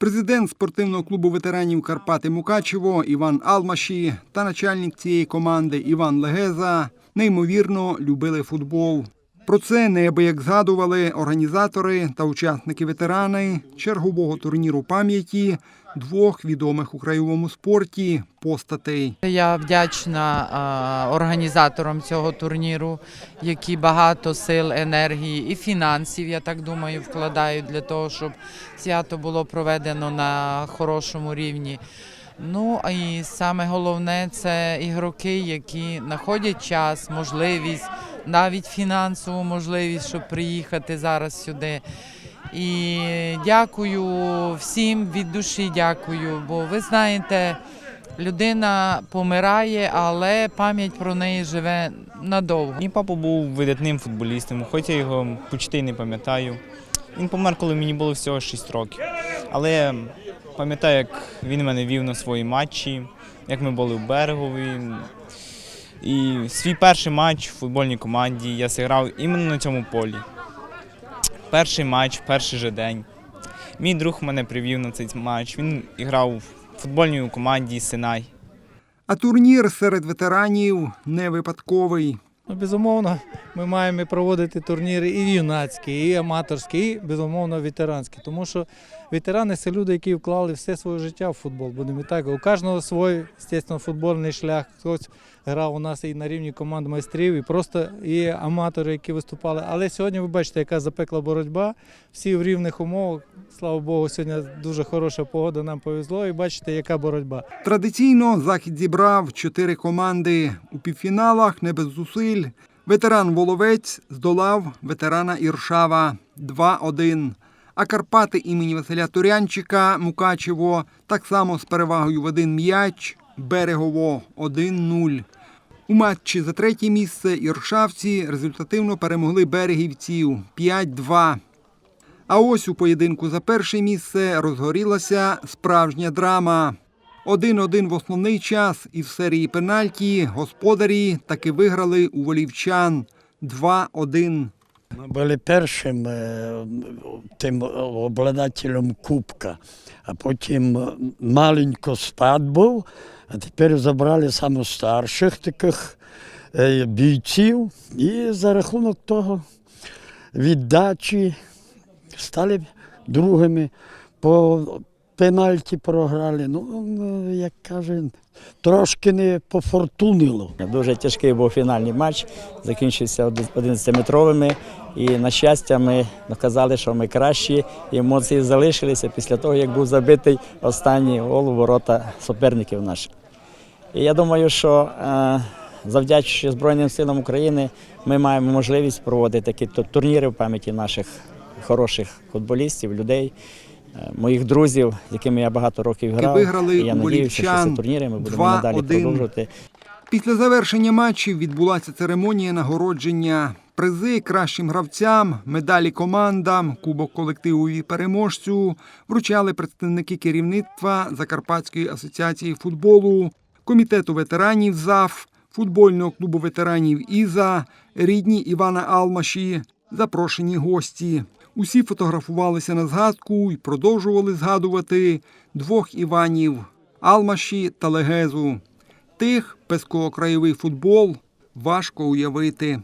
Президент спортивного клубу ветеранів Карпати Мукачево Іван Алмаші та начальник цієї команди Іван Легеза неймовірно любили футбол. Про це неабияк згадували організатори та учасники ветерани чергового турніру пам'яті двох відомих у краєвому спорті постатей. Я вдячна організаторам цього турніру, які багато сил, енергії і фінансів, я так думаю, вкладають для того, щоб свято було проведено на хорошому рівні. Ну і саме головне це ігроки, які знаходять час, можливість, навіть фінансову можливість, щоб приїхати зараз сюди. І дякую всім від душі дякую, бо ви знаєте, людина помирає, але пам'ять про неї живе надовго. Мій папа був видатним футболістом, хоч я його почти не пам'ятаю. Він помер, коли мені було всього 6 років. Але пам'ятаю, як він мене вів на свої матчі, як ми були в берегові. І свій перший матч в футбольній команді я зіграв іменно на цьому полі. Перший матч, перший же день. Мій друг мене привів на цей матч. Він грав в футбольній команді Синай. А турнір серед ветеранів не випадковий. Ну, безумовно, ми маємо проводити турніри і юнацькі, і аматорські, і безумовно ветеранські. Тому що ветерани це люди, які вклали все своє життя в футбол. Будемо так. У кожного свій, звісно, футбольний шлях. Хтось грав у нас і на рівні команд майстрів, і просто є аматори, які виступали. Але сьогодні ви бачите, яка запекла боротьба. Всі в рівних умовах. Слава Богу, сьогодні дуже хороша погода, нам повезло. І бачите, яка боротьба. Традиційно захід зібрав чотири команди у півфіналах, не без зусиль. Ветеран Воловець здолав ветерана Іршава 2-1. А Карпати імені Василя Турянчика Мукачево так само з перевагою в один м'яч Берегово 1-0. У матчі за третє місце іршавці результативно перемогли берегівців 5-2. А ось у поєдинку за перше місце розгорілася справжня драма. 1-1 в основний час і в серії пенальті господарі таки виграли у волівчан 2-1. Ми були першим е, тим обладателем кубка, а потім маленько спад був, а тепер забрали саме старших таких е, бійців і за рахунок того віддачі стали другими по пенальті програли. Ну, ну, як каже, трошки не пофортунило. Дуже тяжкий був фінальний матч, закінчився 11-метровими. І на щастя, ми доказали, що ми кращі. Емоції залишилися після того, як був забитий останній гол у ворота суперників наших. І я думаю, що е, завдячуючи Збройним силам України, ми маємо можливість проводити такі турніри в пам'яті наших хороших футболістів, людей. е, Моїх друзів, якими я багато років грав, виграли і я надіюся, що ці турніри ми будемо надалі 2-1. продовжувати. Після завершення матчів відбулася церемонія нагородження. Призи кращим гравцям, медалі командам, кубок колективу і переможцю вручали представники керівництва Закарпатської асоціації футболу, комітету ветеранів ЗАФ, футбольного клубу ветеранів ІЗА, рідні Івана Алмаші, запрошені гості. Усі фотографувалися на згадку і продовжували згадувати двох Іванів Алмаші та Легезу. Тих, без кого краєвий футбол важко уявити.